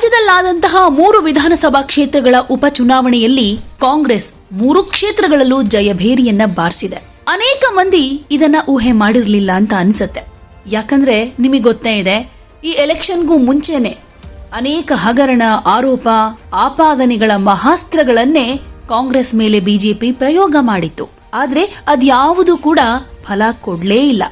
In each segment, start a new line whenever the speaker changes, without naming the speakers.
ರಾಜ್ಯದಲ್ಲಾದಂತಹ ಮೂರು ವಿಧಾನಸಭಾ ಕ್ಷೇತ್ರಗಳ ಉಪಚುನಾವಣೆಯಲ್ಲಿ ಕಾಂಗ್ರೆಸ್ ಮೂರು ಕ್ಷೇತ್ರಗಳಲ್ಲೂ ಜಯಭೇರಿಯನ್ನ ಬಾರಿಸಿದೆ. ಅನೇಕ ಮಂದಿ ಇದನ್ನ ಊಹೆ ಮಾಡಿರಲಿಲ್ಲ ಅಂತ ಅನ್ಸತ್ತೆ. ಯಾಕಂದ್ರೆ ನಿಮಗೆ ಗೊತ್ತೇ ಇದೆ, ಈ ಎಲೆಕ್ಷನ್ಗೂ ಮುಂಚೆನೆ ಅನೇಕ ಹಗರಣ, ಆರೋಪ, ಆಪಾದನೆಗಳ ಮಹಾಸ್ತ್ರಗಳನ್ನೇ ಕಾಂಗ್ರೆಸ್ ಮೇಲೆ ಬಿಜೆಪಿ ಪ್ರಯೋಗ ಮಾಡಿತ್ತು. ಆದ್ರೆ ಅದ್ಯಾವುದು ಕೂಡ ಫಲ ಕೊಡ್ಲೇ ಇಲ್ಲ.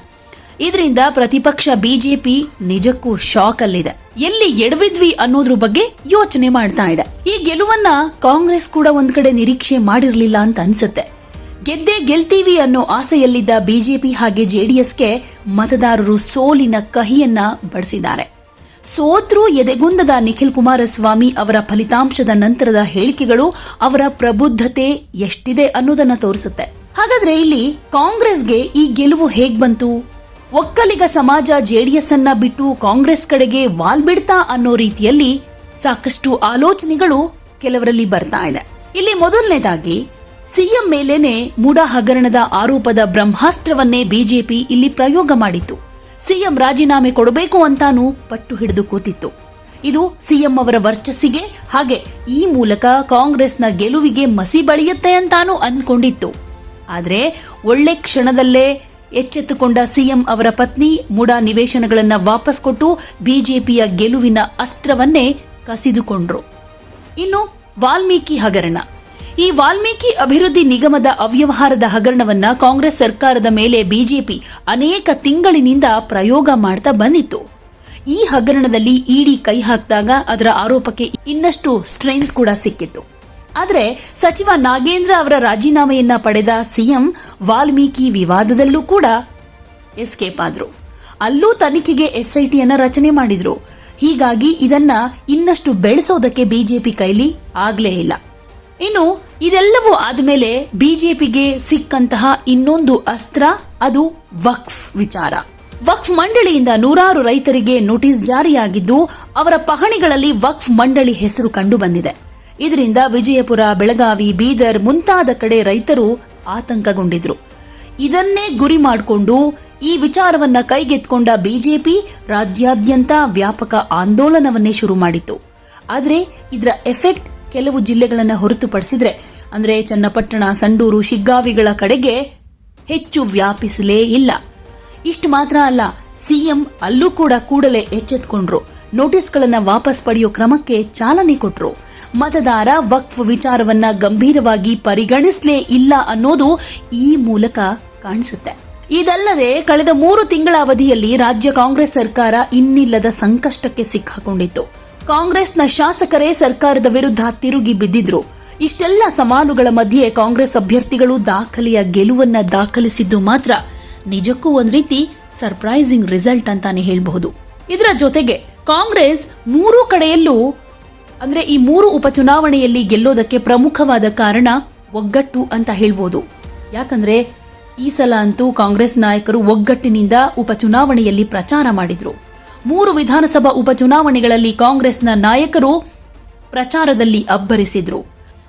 ಇದರಿಂದ ಪ್ರತಿಪಕ್ಷ ಬಿಜೆಪಿ ನಿಜಕ್ಕೂ ಶಾಕ್ ಅಲ್ಲಿದೆ. ಎಲ್ಲಿ ಎಡವಿದ್ವಿ ಅನ್ನೋದ್ರ ಬಗ್ಗೆ ಯೋಚನೆ ಮಾಡ್ತಾ ಇದೆ. ಈ ಗೆಲುವನ್ನ ಕಾಂಗ್ರೆಸ್ ಕೂಡ ಒಂದ್ ಕಡೆ ನಿರೀಕ್ಷೆ ಮಾಡಿರಲಿಲ್ಲ ಅಂತ ಅನ್ಸುತ್ತೆ. ಗೆದ್ದೆ ಗೆಲ್ತೀವಿ ಅನ್ನೋ ಆಸೆಯಲ್ಲಿದ್ದ ಬಿಜೆಪಿ ಹಾಗೆ ಜೆಡಿಎಸ್ಗೆ ಮತದಾರರು ಸೋಲಿನ ಕಹಿಯನ್ನ ಬಡಿಸಿದ್ದಾರೆ. ಸೋತ್ರು ಎದೆಗುಂದದ ನಿಖಿಲ್ ಕುಮಾರಸ್ವಾಮಿ ಅವರ ಫಲಿತಾಂಶದ ನಂತರದ ಹೇಳಿಕೆಗಳು ಅವರ ಪ್ರಬುದ್ಧತೆ ಎಷ್ಟಿದೆ ಅನ್ನೋದನ್ನ ತೋರಿಸುತ್ತೆ. ಹಾಗಾದ್ರೆ ಇಲ್ಲಿ ಕಾಂಗ್ರೆಸ್ಗೆ ಈ ಗೆಲುವು ಹೇಗ್ ಬಂತು? ಒಕ್ಕಲಿಗ ಸಮಾಜ ಜೆಡಿಎಸ್ ಅನ್ನ ಬಿಟ್ಟು ಕಾಂಗ್ರೆಸ್ ಕಡೆಗೆ ವಾಲ್ ಬಿಡ್ತಾ ಅನ್ನೋ ರೀತಿಯಲ್ಲಿ ಸಾಕಷ್ಟು ಆಲೋಚನೆಗಳು ಕೆಲವರಲ್ಲಿ ಬರ್ತಾ ಇದೆ. ಇಲ್ಲಿ ಮೊದಲನೇದಾಗಿ, ಸಿಎಂ ಮೇಲೇನೆ ಮೂಡ ಹಗರಣದ ಆರೋಪದ ಬ್ರಹ್ಮಾಸ್ತ್ರವನ್ನೇ ಬಿಜೆಪಿ ಇಲ್ಲಿ ಪ್ರಯೋಗ ಮಾಡಿತ್ತು. ಸಿಎಂ ರಾಜೀನಾಮೆ ಕೊಡಬೇಕು ಅಂತಾನೂ ಪಟ್ಟು ಹಿಡಿದು ಕೂತಿತ್ತು. ಇದು ಸಿಎಂ ಅವರ ವರ್ಚಸ್ಸಿಗೆ ಹಾಗೆ ಈ ಮೂಲಕ ಕಾಂಗ್ರೆಸ್ನ ಗೆಲುವಿಗೆ ಮಸಿ ಬಳಿಯುತ್ತೆ ಅಂತಾನೂ ಅಂದ್ಕೊಂಡಿತ್ತು. ಆದರೆ ಒಳ್ಳೆ ಕ್ಷಣದಲ್ಲೇ ಎಚ್ಚೆತ್ತುಕೊಂಡ ಸಿಎಂ ಅವರ ಪತ್ನಿ ಮುಡಾ ನಿವೇಶನಗಳನ್ನು ವಾಪಸ್ ಕೊಟ್ಟು ಬಿಜೆಪಿಯ ಗೆಲುವಿನ ಅಸ್ತ್ರವನ್ನೇ ಕಸಿದುಕೊಂಡ್ರು. ಇನ್ನು ವಾಲ್ಮೀಕಿ ಹಗರಣ. ಈ ವಾಲ್ಮೀಕಿ ಅಭಿವೃದ್ಧಿ ನಿಗಮದ ಅವ್ಯವಹಾರದ ಹಗರಣವನ್ನ ಕಾಂಗ್ರೆಸ್ ಸರ್ಕಾರದ ಮೇಲೆ ಬಿಜೆಪಿ ಅನೇಕ ತಿಂಗಳಿನಿಂದ ಪ್ರಯೋಗ ಮಾಡ್ತಾ ಬಂದಿತ್ತು. ಈ ಹಗರಣದಲ್ಲಿ ಇಡಿ ಕೈ ಹಾಕಿದಾಗ ಅದರ ಆರೋಪಕ್ಕೆ ಇನ್ನಷ್ಟು ಸ್ಟ್ರೆಂತ್ ಕೂಡ ಸಿಕ್ಕಿತ್ತು. ಆದರೆ ಸಚಿವ ನಾಗೇಂದ್ರ ಅವರ ರಾಜೀನಾಮೆಯನ್ನ ಪಡೆದ ಸಿಎಂ ವಾಲ್ಮೀಕಿ ವಿವಾದದಲ್ಲೂ ಕೂಡ ಎಸ್ಕೇಪ್ ಆದ್ರು. ಅಲ್ಲೂ ತನಿಖೆಗೆ ಎಸ್ಐಟಿಯನ್ನ ರಚನೆ ಮಾಡಿದ್ರು. ಹೀಗಾಗಿ ಇದನ್ನ ಇನ್ನಷ್ಟು ಬೆಳೆಸೋದಕ್ಕೆ ಬಿಜೆಪಿ ಕೈಲಿ ಆಗ್ಲೇ ಇಲ್ಲ. ಇನ್ನು ಇದೆಲ್ಲವೂ ಆದಮೇಲೆ ಬಿಜೆಪಿಗೆ ಸಿಕ್ಕಂತಹ ಇನ್ನೊಂದು ಅಸ್ತ್ರ ಅದು ವಕ್ಫ್ ವಿಚಾರ. ವಕ್ಫ್ ಮಂಡಳಿಯಿಂದ ನೂರಾರು ರೈತರಿಗೆ ನೋಟಿಸ್ ಜಾರಿಯಾಗಿದ್ದು ಅವರ ಪಹಣಿಗಳಲ್ಲಿ ವಕ್ಫ್ ಮಂಡಳಿ ಹೆಸರು ಕಂಡು ಬಂದಿದೆ. ಇದರಿಂದ ವಿಜಯಪುರ, ಬೆಳಗಾವಿ, ಬೀದರ್ ಮುಂತಾದ ಕಡೆ ರೈತರು ಆತಂಕಗೊಂಡಿದ್ರು. ಇದನ್ನೇ ಗುರಿ ಮಾಡಿಕೊಂಡು ಈ ವಿಚಾರವನ್ನ ಕೈಗೆತ್ಕೊಂಡ ಬಿಜೆಪಿ ರಾಜ್ಯಾದ್ಯಂತ ವ್ಯಾಪಕ ಆಂದೋಲನವನ್ನೇ ಶುರು ಮಾಡಿತ್ತು. ಆದರೆ ಇದರ ಎಫೆಕ್ಟ್ ಕೆಲವು ಜಿಲ್ಲೆಗಳನ್ನು ಹೊರತುಪಡಿಸಿದ್ರೆ, ಅಂದರೆ ಚನ್ನಪಟ್ಟಣ, ಸಂಡೂರು, ಶಿಗ್ಗಾವಿಗಳ ಕಡೆಗೆ ಹೆಚ್ಚು ವ್ಯಾಪಿಸಲೇ ಇಲ್ಲ. ಇಷ್ಟು ಮಾತ್ರ ಅಲ್ಲ, ಸಿಎಂ ಅಲ್ಲೂ ಕೂಡ ಕೂಡಲೇ ಎಚ್ಚೆತ್ಕೊಂಡ್ರು. ನೋಟಿಸ್ಗಳನ್ನ ವಾಪಸ್ ಪಡೆಯೋ ಕ್ರಮಕ್ಕೆ ಚಾಲನೆ ಕೊಟ್ಟರು ಮತದಾರ ವಕ್ಫ್ ವಿಚಾರವನ್ನ ಗಂಭೀರವಾಗಿ ಪರಿಗಣಿಸಲೇ ಇಲ್ಲ ಅನ್ನೋದು ಈ ಮೂಲಕ ಕಾಣಿಸುತ್ತೆ. ಇದಲ್ಲದೆ ಕಳೆದ ಮೂರು ತಿಂಗಳ ಅವಧಿಯಲ್ಲಿ ರಾಜ್ಯ ಕಾಂಗ್ರೆಸ್ ಸರ್ಕಾರ ಇನ್ನಿಲ್ಲದ ಸಂಕಷ್ಟಕ್ಕೆ ಸಿಕ್ಕಾಕೊಂಡಿತ್ತು. ಕಾಂಗ್ರೆಸ್ನ ಶಾಸಕರೇ ಸರ್ಕಾರದ ವಿರುದ್ಧ ತಿರುಗಿ ಬಿದ್ದಿದ್ರು. ಇಷ್ಟೆಲ್ಲ ಸವಾಲುಗಳ ಮಧ್ಯೆ ಕಾಂಗ್ರೆಸ್ ಅಭ್ಯರ್ಥಿಗಳು ದಾಖಲೆಯ ಗೆಲುವನ್ನ ದಾಖಲಿಸಿದ್ದು ಮಾತ್ರ ನಿಜಕ್ಕೂ ಒಂದು ರೀತಿ ಸರ್ಪ್ರೈಸಿಂಗ್ ರಿಸಲ್ಟ್ ಅಂತಾನೆ ಹೇಳಬಹುದು. ಇದರ ಜೊತೆಗೆ ಕಾಂಗ್ರೆಸ್ ಮೂರು ಕಡೆಯಲ್ಲೂ, ಅಂದ್ರೆ ಈ ಮೂರು ಉಪಚುನಾವಣೆಯಲ್ಲಿ ಗೆಲ್ಲೋದಕ್ಕೆ ಪ್ರಮುಖವಾದ ಕಾರಣ ಒಗ್ಗಟ್ಟು ಅಂತ ಹೇಳ್ಬೋದು. ಯಾಕಂದ್ರೆ ಈ ಸಲ ಅಂತೂ ಕಾಂಗ್ರೆಸ್ ನಾಯಕರು ಒಗ್ಗಟ್ಟಿನಿಂದ ಉಪಚುನಾವಣೆಯಲ್ಲಿ ಪ್ರಚಾರ ಮಾಡಿದ್ರು. ಮೂರು ವಿಧಾನಸಭಾ ಉಪಚುನಾವಣೆಗಳಲ್ಲಿ ಕಾಂಗ್ರೆಸ್ನ ನಾಯಕರು ಪ್ರಚಾರದಲ್ಲಿ ಅಬ್ಬರಿಸಿದ್ರು.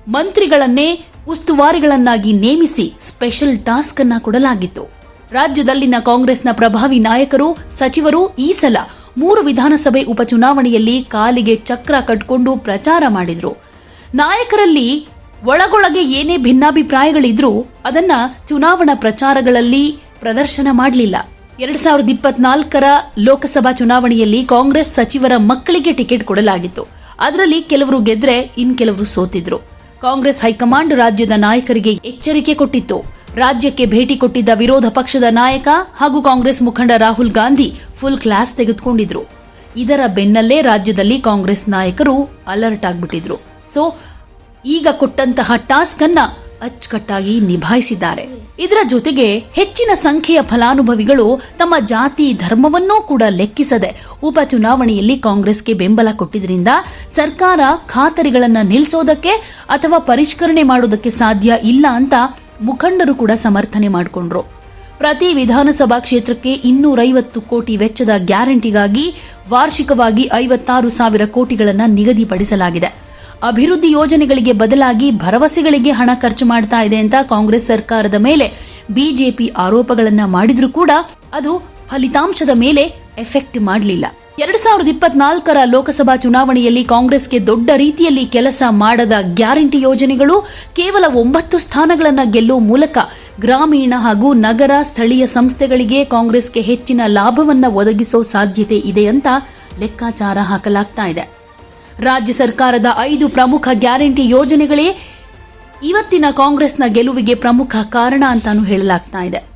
ಮಂತ್ರಿಗಳನ್ನೇ ಉಸ್ತುವಾರಿಗಳನ್ನಾಗಿ ನೇಮಿಸಿ ಸ್ಪೆಷಲ್ ಟಾಸ್ಕ್ ಅನ್ನ ಕೊಡಲಾಗಿತ್ತು. ರಾಜ್ಯದಲ್ಲಿನ ಕಾಂಗ್ರೆಸ್ನ ಪ್ರಭಾವಿ ನಾಯಕರು, ಸಚಿವರು ಈ ಸಲ ಮೂರು ವಿಧಾನಸಭೆ ಉಪಚುನಾವಣೆಯಲ್ಲಿ ಕಾಲಿಗೆ ಚಕ್ರ ಕಟ್ಕೊಂಡು ಪ್ರಚಾರ ಮಾಡಿದ್ರು. ನಾಯಕರಲ್ಲಿ ಒಳಗೊಳಗೆ ಏನೇ ಭಿನ್ನಾಭಿಪ್ರಾಯಗಳಿದ್ರೂ ಅದನ್ನ ಚುನಾವಣಾ ಪ್ರಚಾರಗಳಲ್ಲಿ ಪ್ರದರ್ಶನ ಮಾಡಲಿಲ್ಲ. ಎರಡ್ ಸಾವಿರದ ಇಪ್ಪತ್ನಾಲ್ಕರ ಲೋಕಸಭಾ ಚುನಾವಣೆಯಲ್ಲಿ ಕಾಂಗ್ರೆಸ್ ಸಚಿವರ ಮಕ್ಕಳಿಗೆ ಟಿಕೆಟ್ ಕೊಡಲಾಗಿತ್ತು. ಅದರಲ್ಲಿ ಕೆಲವರು ಗೆದ್ರೆ ಇನ್ ಕೆಲವರು ಸೋತಿದ್ರು. ಕಾಂಗ್ರೆಸ್ ಹೈಕಮಾಂಡ್ ರಾಜ್ಯದ ನಾಯಕರಿಗೆ ಎಚ್ಚರಿಕೆ ಕೊಟ್ಟಿತ್ತು. ರಾಜ್ಯಕ್ಕೆ ಭೇಟಿ ಕೊಟ್ಟಿದ್ದ ವಿರೋಧ ಪಕ್ಷದ ನಾಯಕ ಹಾಗೂ ಕಾಂಗ್ರೆಸ್ ಮುಖಂಡ ರಾಹುಲ್ ಗಾಂಧಿ ಫುಲ್ ಕ್ಲಾಸ್ ತೆಗೆದುಕೊಂಡಿದ್ರು. ಇದರ ಬೆನ್ನಲ್ಲೇ ರಾಜ್ಯದಲ್ಲಿ ಕಾಂಗ್ರೆಸ್ ನಾಯಕರು ಅಲರ್ಟ್ ಆಗಿಬಿಟ್ಟಿದ್ರು. ಸೊ ಈಗ ಕೊಟ್ಟಂತಹ ಟಾಸ್ಕ್ ಅನ್ನ ಅಚ್ಚುಕಟ್ಟಾಗಿ ನಿಭಾಯಿಸಿದ್ದಾರೆ. ಇದರ ಜೊತೆಗೆ ಹೆಚ್ಚಿನ ಸಂಖ್ಯೆಯ ಫಲಾನುಭವಿಗಳು ತಮ್ಮ ಜಾತಿ ಧರ್ಮವನ್ನೂ ಕೂಡ ಲೆಕ್ಕಿಸದೆ ಉಪಚುನಾವಣೆಯಲ್ಲಿ ಕಾಂಗ್ರೆಸ್ಗೆ ಬೆಂಬಲ ಕೊಟ್ಟಿದ್ರಿಂದ ಸರ್ಕಾರ ಖಾತರಿಗಳನ್ನು ನಿಲ್ಲಿಸೋದಕ್ಕೆ ಅಥವಾ ಪರಿಷ್ಕರಣೆ ಮಾಡೋದಕ್ಕೆ ಸಾಧ್ಯ ಇಲ್ಲ ಅಂತ ಮುಖಂಡರು ಕೂಡ ಸಮರ್ಥನೆ ಮಾಡಿಕೊಂಡ್ರು. ಪ್ರತಿ ವಿಧಾನಸಭಾ ಕ್ಷೇತ್ರಕ್ಕೆ ಇನ್ನೂರೈವತ್ತು ಕೋಟಿ ವೆಚ್ಚದ ಗ್ಯಾರಂಟಿಗಾಗಿ ವಾರ್ಷಿಕವಾಗಿ ಐವತ್ತಾರು ಸಾವಿರ ಕೋಟಿಗಳನ್ನು ನಿಗದಿಪಡಿಸಲಾಗಿದೆ. ಅಭಿವೃದ್ಧಿ ಯೋಜನೆಗಳಿಗೆ ಬದಲಾಗಿ ಭರವಸೆಗಳಿಗೆ ಹಣ ಖರ್ಚು ಮಾಡ್ತಾ ಇದೆ ಅಂತ ಕಾಂಗ್ರೆಸ್ ಸರ್ಕಾರದ ಮೇಲೆ ಬಿಜೆಪಿ ಆರೋಪಗಳನ್ನು ಮಾಡಿದ್ರೂ ಕೂಡ ಅದು ಫಲಿತಾಂಶದ ಮೇಲೆ ಎಫೆಕ್ಟ್ ಮಾಡಲಿಲ್ಲ. ಎರಡ್ ಸಾವಿರದ ಇಪ್ಪತ್ನಾಲ್ಕರ ಲೋಕಸಭಾ ಚುನಾವಣೆಯಲ್ಲಿ ಕಾಂಗ್ರೆಸ್ಗೆ ದೊಡ್ಡ ರೀತಿಯಲ್ಲಿ ಕೆಲಸ ಮಾಡದ ಗ್ಯಾರಂಟಿ ಯೋಜನೆಗಳು ಕೇವಲ ಒಂಬತ್ತು ಸ್ಥಾನಗಳನ್ನು ಗೆಲ್ಲುವ ಮೂಲಕ ಗ್ರಾಮೀಣ ಹಾಗೂ ನಗರ ಸ್ಥಳೀಯ ಸಂಸ್ಥೆಗಳಿಗೆ ಕಾಂಗ್ರೆಸ್ಗೆ ಹೆಚ್ಚಿನ ಲಾಭವನ್ನು ಒದಗಿಸೋ ಸಾಧ್ಯತೆ ಇದೆ ಅಂತ ಲೆಕ್ಕಾಚಾರ ಹಾಕಲಾಗ್ತಾ ಇದೆ. ರಾಜ್ಯ ಸರ್ಕಾರದ ಐದು ಪ್ರಮುಖ ಗ್ಯಾರಂಟಿ ಯೋಜನೆಗಳೇ ಇವತ್ತಿನ ಕಾಂಗ್ರೆಸ್ನ ಗೆಲುವಿಗೆ ಪ್ರಮುಖ ಕಾರಣ ಅಂತಾನು ಹೇಳಲಾಗ್ತಾ ಇದೆ.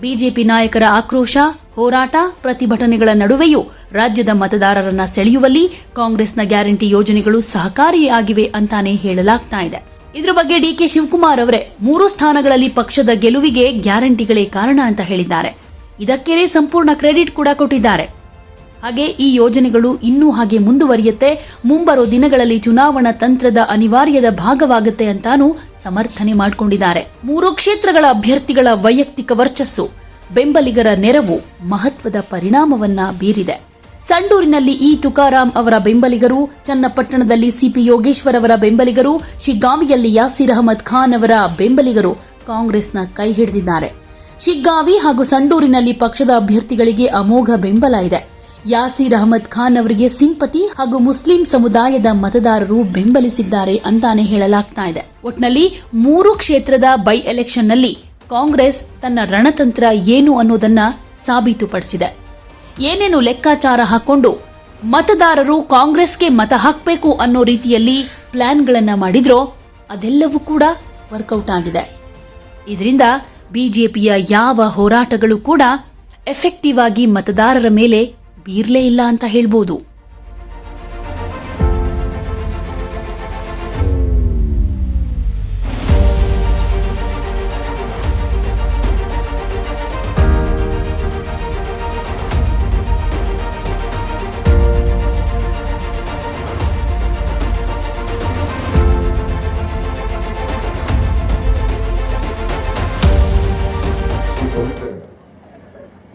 ಬಿಜೆಪಿ ನಾಯಕರ ಆಕ್ರೋಶ, ಹೋರಾಟ, ಪ್ರತಿಭಟನೆಗಳ ನಡುವೆಯೂ ರಾಜ್ಯದ ಮತದಾರರನ್ನ ಸೆಳೆಯುವಲ್ಲಿ ಕಾಂಗ್ರೆಸ್ನ ಗ್ಯಾರಂಟಿ ಯೋಜನೆಗಳು ಸಹಕಾರಿಯಾಗಿವೆ ಅಂತಾನೆ ಹೇಳಲಾಗ್ತಾ ಇದೆ. ಇದರ ಬಗ್ಗೆ ಡಿಕೆ ಶಿವಕುಮಾರ್ ಅವರೇ ಮೂರು ಸ್ಥಾನಗಳಲ್ಲಿ ಪಕ್ಷದ ಗೆಲುವಿಗೆ ಗ್ಯಾರಂಟಿಗಳೇ ಕಾರಣ ಅಂತ ಹೇಳಿದ್ದಾರೆ. ಇದಕ್ಕೇನೆ ಸಂಪೂರ್ಣ ಕ್ರೆಡಿಟ್ ಕೂಡ ಕೊಟ್ಟಿದ್ದಾರೆ. ಹಾಗೆ ಈ ಯೋಜನೆಗಳು ಇನ್ನೂ ಹಾಗೆ ಮುಂದುವರಿಯುತ್ತೆ. ಮುಂಬರೋ ದಿನಗಳಲ್ಲಿ ಚುನಾವಣಾ ತಂತ್ರದ ಅನಿವಾರ್ಯದ ಭಾಗವಾಗುತ್ತೆ ಅಂತಾನೂ ಸಮರ್ಥನೆ ಮಾಡಿಕೊಂಡಿದ್ದಾರೆ. ಮೂರು ಕ್ಷೇತ್ರಗಳ ಅಭ್ಯರ್ಥಿಗಳ ವೈಯಕ್ತಿಕ ವರ್ಚಸ್ಸು, ಬೆಂಬಲಿಗರ ನೆರವು ಮಹತ್ವದ ಪರಿಣಾಮವನ್ನ ಬೀರಿದೆ. ಸಂಡೂರಿನಲ್ಲಿ ಇ ತುಕಾರಾಂ ಅವರ ಬೆಂಬಲಿಗರು, ಚನ್ನಪಟ್ಟಣದಲ್ಲಿ ಸಿಪಿ ಯೋಗೇಶ್ವರ್ ಅವರ ಬೆಂಬಲಿಗರು, ಶಿಗ್ಗಾವಿಯಲ್ಲಿ ಯಾಸೀರ್ ಅಹಮದ್ ಖಾನ್ ಅವರ ಬೆಂಬಲಿಗರು ಕಾಂಗ್ರೆಸ್ನ ಕೈ ಹಿಡಿದಿದ್ದಾರೆ. ಶಿಗ್ಗಾವಿ ಹಾಗೂ ಸಂಡೂರಿನಲ್ಲಿ ಪಕ್ಷದ ಅಭ್ಯರ್ಥಿಗಳಿಗೆ ಅಮೋಘ ಬೆಂಬಲ ಇದೆ. ಯಾಸೀರ್ ಅಹಮದ್ ಖಾನ್ ಅವರಿಗೆ ಸಿಂಪತಿ ಹಾಗೂ ಮುಸ್ಲಿಂ ಸಮುದಾಯದ ಮತದಾರರು ಬೆಂಬಲಿಸಿದ್ದಾರೆ ಅಂತಾನೆ ಹೇಳಲಾಗ್ತಾ ಇದೆ. ಒಟ್ನಲ್ಲಿ ಮೂರು ಕ್ಷೇತ್ರದ ಬೈ ಎಲೆಕ್ಷನ್ನಲ್ಲಿ ಕಾಂಗ್ರೆಸ್ ತನ್ನ ರಣತಂತ್ರ ಏನು ಅನ್ನೋದನ್ನ ಸಾಬೀತುಪಡಿಸಿದೆ. ಏನೇನು ಲೆಕ್ಕಾಚಾರ ಹಾಕೊಂಡು ಮತದಾರರು ಕಾಂಗ್ರೆಸ್ಗೆ ಮತ ಹಾಕಬೇಕು ಅನ್ನೋ ರೀತಿಯಲ್ಲಿ ಪ್ಲಾನ್ಗಳನ್ನ ಮಾಡಿದ್ರೋ ಅದೆಲ್ಲವೂ ಕೂಡ ವರ್ಕೌಟ್ ಆಗಿದೆ. ಇದರಿಂದ ಬಿಜೆಪಿಯ ಯಾವ ಹೋರಾಟಗಳು ಕೂಡ ಎಫೆಕ್ಟಿವ್ ಆಗಿ ಮತದಾರರ ಮೇಲೆ ಬೀರ್ಲೇ ಇಲ್ಲ ಅಂತ ಹೇಳ್ಬೋದು.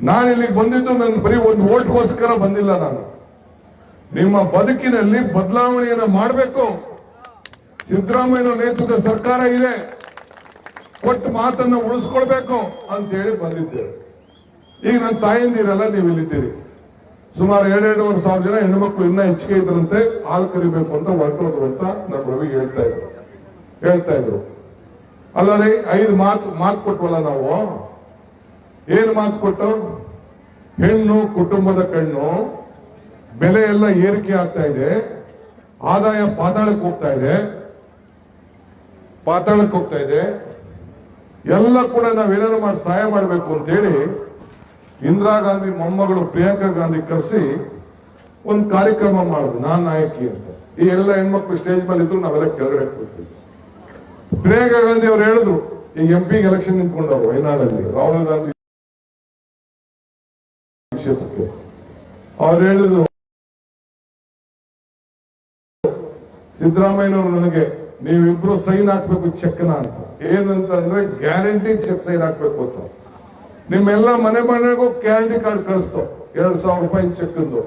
ನಾನು ಇಲ್ಲಿಗೆ ಬಂದಿದ್ದು ನನ್ನ ಬರೀ ಒಂದು ಓಟ್ಗೋಸ್ಕರ ಬಂದಿಲ್ಲ ನಾನು. ನಿಮ್ಮ ಬದುಕಿನಲ್ಲಿ ಬದಲಾವಣೆಯನ್ನು ಮಾಡಬೇಕು. ಸಿದ್ದರಾಮಯ್ಯ ನೇತೃತ್ವದ ಸರ್ಕಾರ ಇದೆ. ಕೊಟ್ಟ ಮಾತನ್ನು ಉಳಿಸ್ಕೊಳ್ಬೇಕು ಅಂತೇಳಿ ಬಂದಿದ್ದೇವೆ. ಈಗ ನನ್ನ ತಾಯಂದಿರೆಲ್ಲ ನೀವು ಇಲ್ಲಿದ್ದೀರಿ. ಸುಮಾರು ಎರಡೆರಡೂವರೆ ಸಾವಿರ ಜನ ಹೆಣ್ಮಕ್ಳು ಇನ್ನೂ ಹೆಚ್ಚಿಗೆ ಇದ್ರಂತೆ, ಹಾಲು ಕರಿಬೇಕು ಅಂತ ಹೊರಟೋದ್ರು ಅಂತ ನಮ್ಮ ರವಿ ಹೇಳ್ತಾ ಇದ್ರು. ಹೇಳ್ತಾ ಇದ್ರು. ಅಲ್ಲ ರೀ, ಐದು ಮಾತು ಮಾತು ಕೊಟ್ವಲ್ಲ ನಾವು? ಏನು ಮಾತು ಕೊಟ್ಟು? ಹೆಣ್ಣು, ಕುಟುಂಬದ ಕಣ್ಣು, ಬೆಲೆ ಎಲ್ಲ ಏರಿಕೆ ಆಗ್ತಾ ಇದೆ. ಆದಾಯ ಪಾತಾಳಕ್ಕೆ ಹೋಗ್ತಾ ಇದೆ. ಪಾತಾಳಕ್ಕೆ ಹೋಗ್ತಾ ಇದೆ. ಎಲ್ಲ ಕೂಡ ನಾವೇನಾದ್ರು ಮಾಡಿ ಸಹಾಯ ಮಾಡಬೇಕು ಅಂತೇಳಿ ಇಂದಿರಾ ಗಾಂಧಿ ಮೊಮ್ಮಗಳು ಪ್ರಿಯಾಂಕಾ ಗಾಂಧಿ ಕರೆಸಿ ಒಂದು ಕಾರ್ಯಕ್ರಮ ಮಾಡುದು, ನಾನ್ ನಾಯಕಿ ಅಂತ. ಈ ಎಲ್ಲ ಹೆಣ್ಮಕ್ಳು ಸ್ಟೇಜ್ ಮೇಲೆ ಇದ್ರು ನಾವೆಲ್ಲ ಕೆಳಗಡೆ ಕೂತಿದ್ವಿ. ಪ್ರಿಯಾಂಕಾ ಗಾಂಧಿ ಅವ್ರು ಹೇಳಿದ್ರು ಈಗ ಎಂ ಪಿ ಎಲೆಕ್ಷನ್ ನಿಂತ್ಕೊಂಡವ್ರು, ವಯನಾಡಲ್ಲಿ, ರಾಹುಲ್ ಗಾಂಧಿ ಕ್ಷೇತ್ರಕ್ಕೆ ಅವ್ರು ಹೇಳಿದ್ರು, ಸಿದ್ದರಾಮಯ್ಯನವರು ನನಗೆ, ನೀವಿಬ್ರು ಸೈನ್ ಹಾಕ್ಬೇಕು ಚೆಕ್ನ ಅಂತ. ಏನಂತ ಅಂದ್ರೆ ಗ್ಯಾರಂಟಿ ಚೆಕ್ ಸೈನ್ ಹಾಕ್ಬೇಕು ಅಂತ. ನಿಮ್ಮೆಲ್ಲ ಮನೆ ಮನೆಗೂ ಗ್ಯಾರಂಟಿ ಕಾರ್ಡ್ ಕಳಿಸ್ತು, ಎರಡು ಸಾವಿರ ರೂಪಾಯಿ ಚೆಕ್ದು.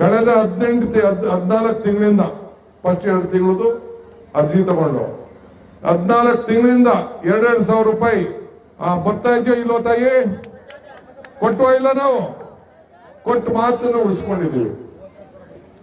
ಕಳೆದ ಹದಿನೆಂಟು ಹದಿನಾಲ್ಕು ತಿಂಗಳಿಂದ, ಫಸ್ಟ್ ಎರಡು ತಿಂಗಳದು ಅರ್ಜಿ ತಗೊಂಡು. ಹದಿನಾಲ್ಕು ತಿಂಗಳಿಂದ ಎರಡೆರಡು ಸಾವಿರ ರೂಪಾಯಿ ಬರ್ತಾ ಇದೆಯೋ ಇಲ್ಲೋ ತಾಯಿ? ಕೊಟ್ಟೋ ಇಲ್ಲ ನಾವು. ಕೊಟ್ಟು ಮಾತನ್ನು ಉಳಿಸ್ಕೊಂಡಿದ್ದೀವಿ.